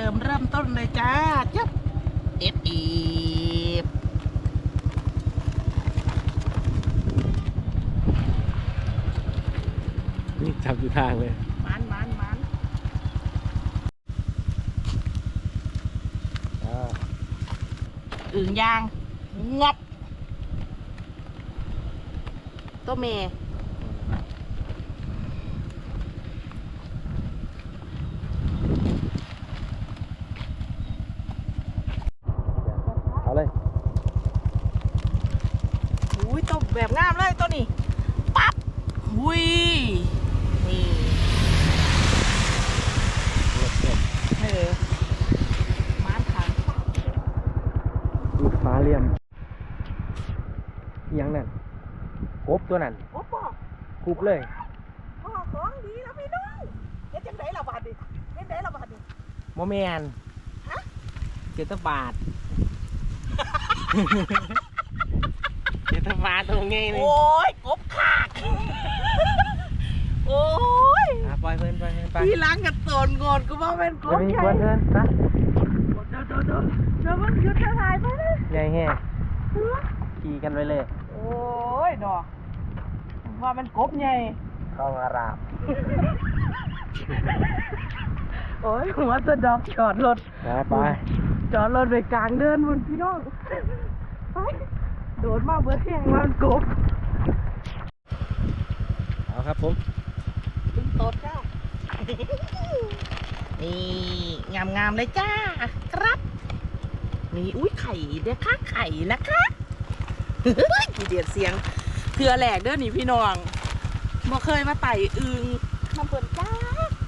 ดิมเริ่มต้นเลยจ้าจับเอฟอีฟนี่จับอยู่ทางเลยมันมันมันอ่าอึ่งยางงอบตัวเมย์ เอาเลย อุ้ ยตัวแบบงามเลยตัวนี้ ปั๊บอุ้ยนี่เล็บเล็บเออม้านขังลูกฟ้าเหลี่ยมอิหยังนั่นกบตัวนั้นโอ้บอกคุบเลยบอกของดีแล้วพี่น้องเฮ็ดจังไดล่ะบาดดิเฮ็ดได้ล่ะบาดดิโมแมนฮะเจตบาท เจตบาทตรงไงนี่โอ้ยกบขากโอ้ยอะปล่อยเพื่อนไปเพื่อนไปพี่ล้างกันโตนงอนกูว่าเป็นกเดี๋ยวบมีใหญ่คนเพื่อนนะเดี๋ยวเดี๋ยวเดี๋ยวเดี๋ยวมันหยุดถ่ายไปเลยใหญ่แห่ขี่กันไปเลย โอ้ยดอกว่ามันกบใหญ่เข้ามาราบโอ้ยหัวจะดอกจอดรถไปไปจอดรถไปกลางเดินบนพี่น้องไป โดดมาเบิดแห้งว่ามันกบเอาครับผมตึงตดจ้า นี่งามงามๆเลยจ้า ครับ นี่อุ้ยไข่เด้อค่ะไข่นะคะกี่เดียดเสียงเถื่อแหลกเด้อนี่พี่น้องบ่เคยมาไต่อึงมาเปิดจ้า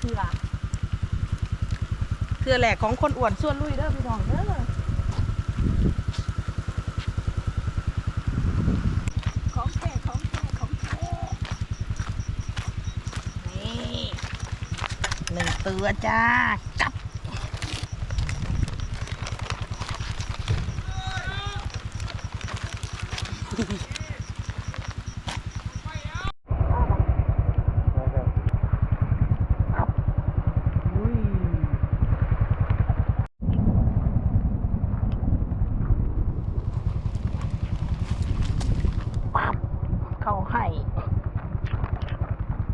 เถื่อเถื่อแหลกของคนอ้วนส่วนลุยเด้อพี่น้องเด้อของแท้ของแท้ของแท้นี่ หนึ่งตัวจ้าจับอุ้ย ปั๊บเขาให้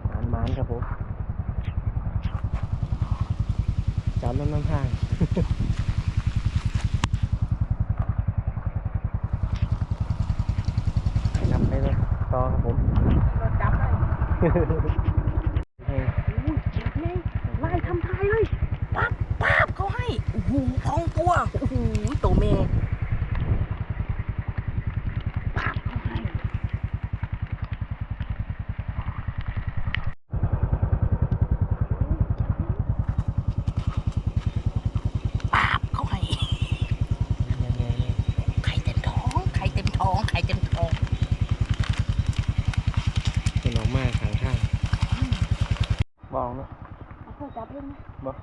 หมานหมานครับผมจับมั นน้ำทางจับไปเลยต่อครับผมรถจับเลยเฮ้ยอุ้ยนี่ไล่ทำทายเลย ปั๊บปั๊บเขาให้ โอ้โหทองตัว โอ้โหตัวเมย์ปั๊บเขาให้ปั๊บเขาให้ ยังไงเนี่ย ไข่เต็มท้องไข่เต็มท้องไข่เต็มท้อง เป็นออกมาทางข้าง บอกเนาะเอาเข้าจับเลยนะบอก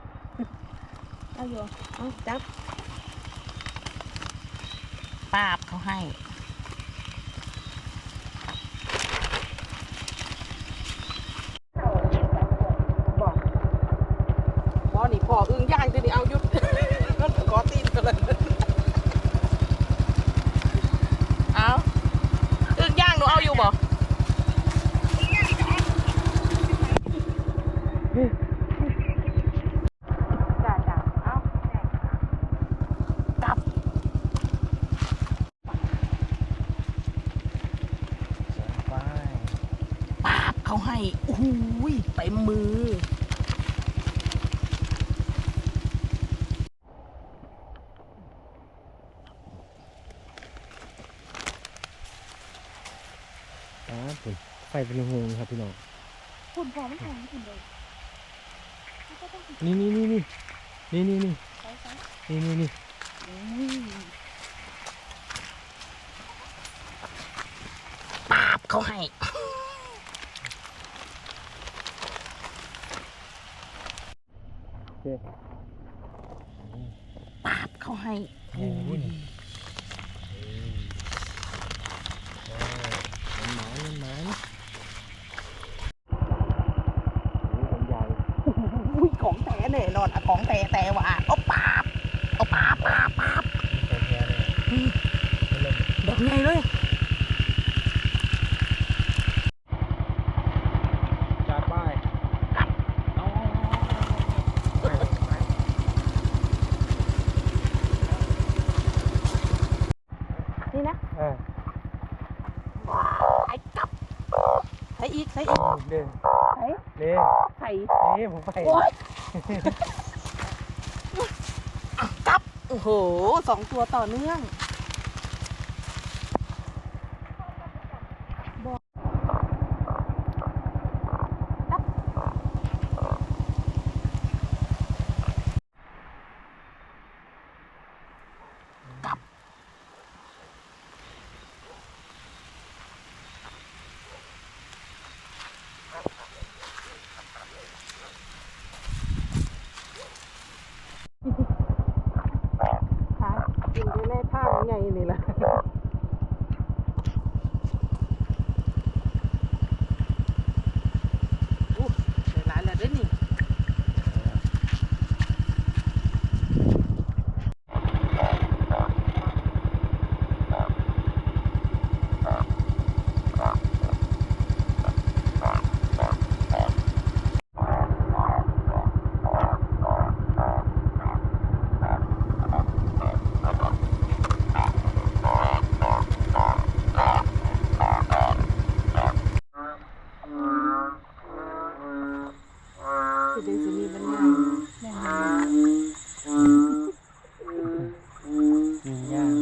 เอาอยู่เอาจับป้าบเขาให้บอกบอนี่พ่ออึ้งย่างจะนี่เอาหยุด ก็ขอตีนกันเลยเอาอึ้งย่างหนูเอาอยู่บ่จ้าจ้าเอากลับ ไป ปาบเขาให้โอ้ ยเต็มมืออ่าผมไฟเป็นหงครับพี่น้อง คุณพอไม่แข็งคุณเลยนี่นี่นี่นี่นี่นี่นี่ใช่ใช่นี่นี่นี่ปาบเขาให้ คปาบเขาให้ โอ้ยหมาหมายอุ้ยของแท้เน่นอนอะของแท้แต่ว่าเอาปาบเอาปาบปาบปาบดอกใหญ่เลย เด่นใส่เด่นใส่นี่ผมไปโอ๊ยกับโอ้โหสองตัวต่อเนื่องบอกกับกับค่ะกินได้แน่ ท่าใหญ่นี่แหละอู้ได้หลายแล้วเด้อนี่ คือเดซินี่มันใหญ่แม่น ยิงย่าง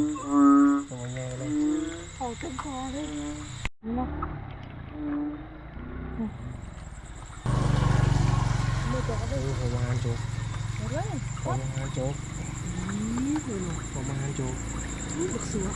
ตัวใหญ่เลย ๆเอาจนคอเลยนี่เนาะมือ ตัวก็เอได้อผมมาหาโจ๊กเอาเลยผมมาหาโจ๊กนี่คือหนูผมมาหาโจ๊กนี่ลูกเสือ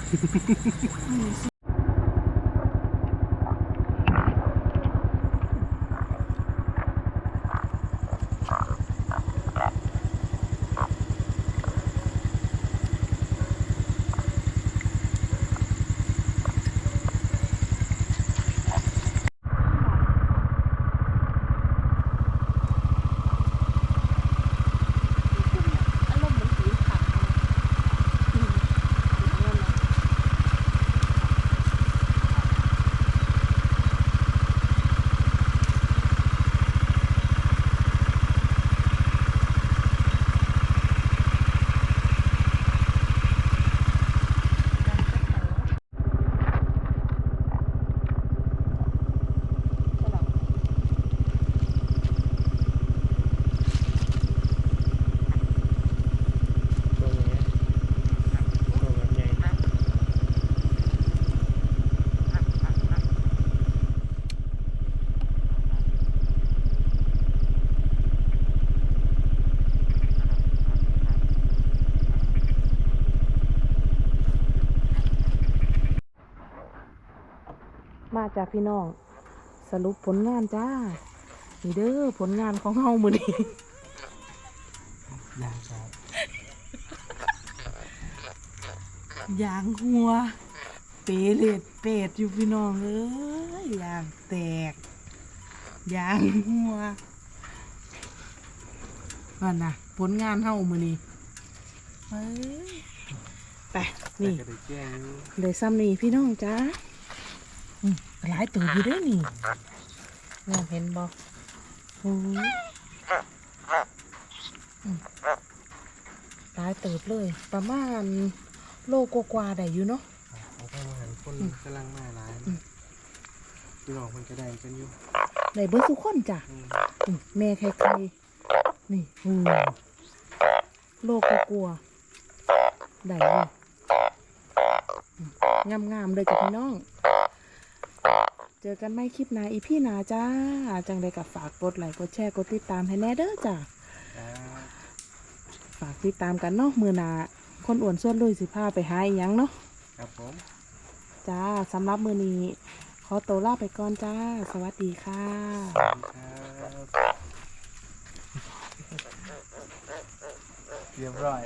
อารมณ์เหมือนผีผักอืมอย่างนั้นนะ ตัวใหญ่ตัวแบบใหญ่ มา จากพี่น้อง สรุปผลงานจ้า นี่เด้อผลงานของเฮามื้อนี้ย่างครับยางหัว เปเลดเป็ดอยู่พี่น้องเอ้ยยางแตกยางหัวนั่นน่ะผลงานเฮามื้อนี้เอ้ยไปนี่แต่ก็ได้แจ้งอยู่เลยซ้ำนี่พี่น้องจ้าอืม หลายตัวอยู่เด้วยนี่น้องเห็นบ่โอ้ยอืมหลายเติบเลย ประมาณโลกว่าๆได้อยู่เนาะเขาก็มาหันคนกำลังมาหลายอืมพี่น้องมันก็ได้กันอยู่ได้เบิดทุกคนจ้ะอืมอืมแม่ไข่ไข่นี่อืมโลกกลัวๆได้เลยงามงามๆเลยจ้ะพี่น้อง เจอกันไม่คลิปหนาอีพี่นาจ้า จังใดกับฝากกดไลค์กดแชร์กดติดตามให้แน่เด้อจ้ะครับฝากติดตามกันเนาะมือหนาคนอ้วนส่วนลุยสิพาไปหาอีหยังเนาะครับผม จ้าสำหรับมือนี้ขอตัวลาไปก่อนจ้า สวัสดีค่ะสวัสดีครับเรียบร้อย